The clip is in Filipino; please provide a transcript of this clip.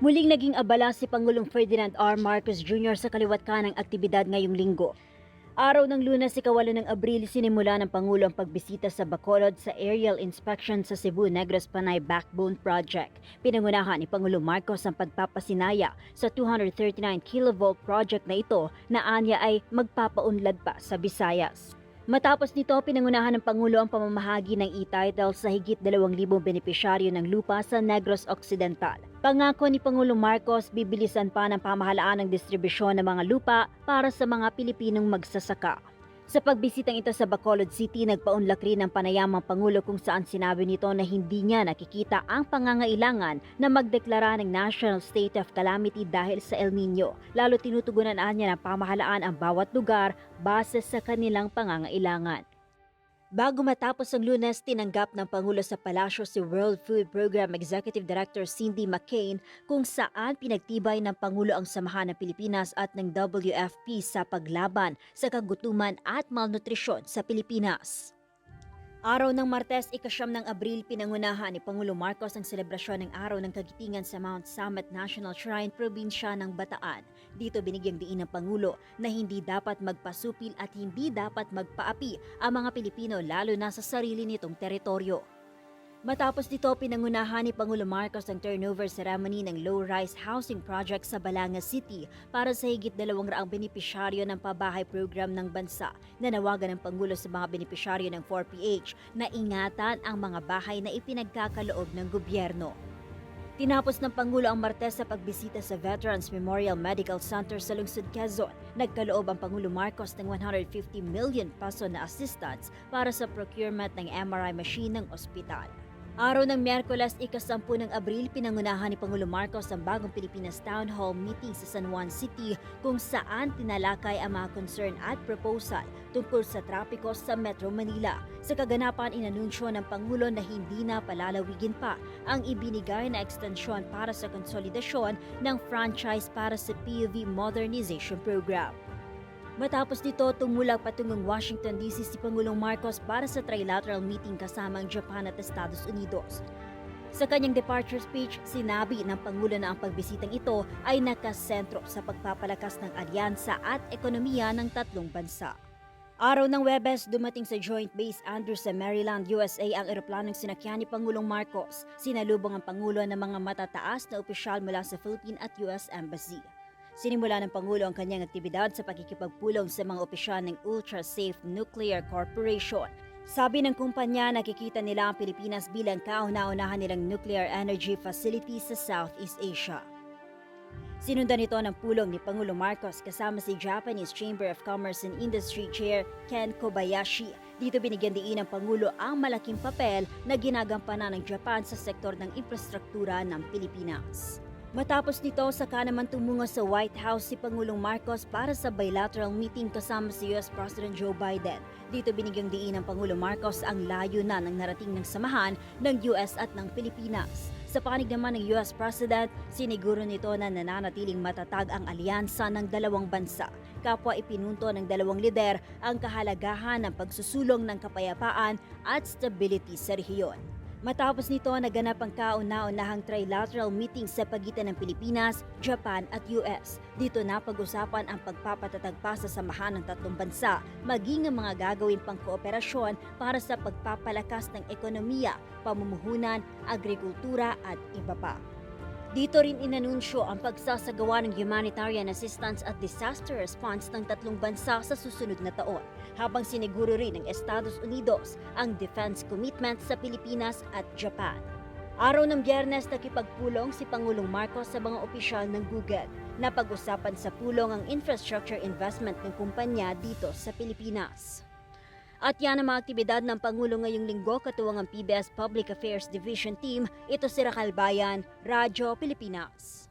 Muling naging abala si Pangulong Ferdinand R. Marcos Jr. sa kaliwat ka ng aktibidad ngayong linggo. Araw ng lunes, ikawalo ng Abril, sinimula ng Pangulo ang pagbisita sa Bacolod sa aerial inspection sa Cebu Negros Panay Backbone Project. Pinangunahan ni Pangulo Marcos ang pagpapasinaya sa 239 kilovolt project na ito na anya ay magpapaunlad pa sa Visayas. Matapos nito, pinangunahan ng Pangulo ang pamamahagi ng e-title sa higit 2,000 benepisyaryo ng lupa sa Negros Occidental. Pangako ni Pangulo Marcos, bibilisan pa ng pamahalaan ang distribusyon ng mga lupa para sa mga Pilipinong magsasaka. Sa pagbisitang ito sa Bacolod City, nagpaunlak rin ang panayamang Pangulo kung saan sinabi nito na hindi niya nakikita ang pangangailangan na magdeklara ng National State of Calamity dahil sa El Nino. Lalo tinutugunan niya ng pamahalaan ang bawat lugar base sa kanilang pangangailangan. Bago matapos ang lunes, tinanggap ng Pangulo sa Palasyo si World Food Program Executive Director Cindy McCain kung saan pinagtibay ng Pangulo ang samahan ng Pilipinas at ng WFP sa paglaban sa kagutuman at malnutrisyon sa Pilipinas. Araw ng Martes, ikasyam ng Abril, pinangunahan ni Pangulo Marcos ang selebrasyon ng Araw ng Kagitingan sa Mount Summit National Shrine, probinsya ng Bataan. Dito binigyang diin ng Pangulo na hindi dapat magpasupil at hindi dapat magpaapi ang mga Pilipino lalo na sa sarili nitong teritoryo. Matapos dito, pinangunahan ni Pangulo Marcos ang turnover ceremony ng low-rise housing project sa Balanga City para sa higit 200 benepisyaryo ng pabahay program ng bansa. Nanawagan ng Pangulo sa mga benepisyaryo ng 4PH na ingatan ang mga bahay na ipinagkakaloob ng gobyerno. Tinapos ng Pangulo ang Martes sa pagbisita sa Veterans Memorial Medical Center sa lungsod Quezon. Nagkaloob ang Pangulo Marcos ng 150 million peso na assistance para sa procurement ng MRI machine ng ospital. Araw ng Miyerkules, ikasampu ng Abril, pinangunahan ni Pangulo Marcos ang bagong Pilipinas Town Hall meeting sa San Juan City kung saan tinalakay ang mga concern at proposal tungkol sa trapiko sa Metro Manila. Sa kaganapan, inanunsyo ng Pangulo na hindi na palalawigin pa ang ibinigay na ekstensyon para sa konsolidasyon ng franchise para sa PUV Modernization Program. Matapos nito, tumulak patungong Washington DC si Pangulong Marcos para sa trilateral meeting kasama ang Japan at Estados Unidos. Sa kanyang departure speech, sinabi ng Pangulo na ang pagbisitang ito ay nakasentro sa pagpapalakas ng alyansa at ekonomiya ng tatlong bansa. Araw ng Webes, dumating sa Joint Base Andrews sa Maryland, USA ang eroplanong sinakyan ni Pangulong Marcos. Sinalubong ang Pangulo ng mga matataas na opisyal mula sa Philippine at US Embassy. Sinimula ng Pangulo ang kanyang aktibidad sa pakikipagpulong sa mga opisyal ng Ultra Safe Nuclear Corporation. Sabi ng kumpanya, nakikita nila ang Pilipinas bilang kauna-unahan nilang nuclear energy facility sa Southeast Asia. Sinundan ito ng pulong ni Pangulo Marcos kasama si Japanese Chamber of Commerce and Industry Chair Ken Kobayashi. Dito binigyan diin ng Pangulo ang malaking papel na ginagampanan ng Japan sa sektor ng infrastruktura ng Pilipinas. Matapos nito, saka naman tumungo sa White House si Pangulong Marcos para sa bilateral meeting kasama si US President Joe Biden. Dito binigyang diin ng Pangulo Marcos ang layo na ng narating ng samahan ng US at ng Pilipinas. Sa panig naman ng US President, siniguro nito na nananatiling matatag ang alyansa ng dalawang bansa. Kapwa ipinunto ng dalawang lider ang kahalagahan ng pagsusulong ng kapayapaan at stability sa rehiyon. Matapos nito, naganap ang kauna-unahang trilateral meeting sa pagitan ng Pilipinas, Japan at US. Dito na pag-usapan ang pagpapatatag pa sa samahan ng tatlong bansa, maging ang mga gagawin pang kooperasyon para sa pagpapalakas ng ekonomiya, pamumuhunan, agrikultura at iba pa. Dito rin inanunsyo ang pagsasagawa ng humanitarian assistance at disaster response ng tatlong bansa sa susunod na taon, habang siniguro rin ng Estados Unidos ang defense commitment sa Pilipinas at Japan. Araw ng biyernes, nakipagpulong si Pangulong Marcos sa mga opisyal ng Google na pag-usapan sa pulong ang infrastructure investment ng kumpanya dito sa Pilipinas. At yan ang mga aktibidad ng Pangulo ngayong linggo katuwang ang PBS Public Affairs Division Team. Ito si Racal Bayan, Radyo Pilipinas.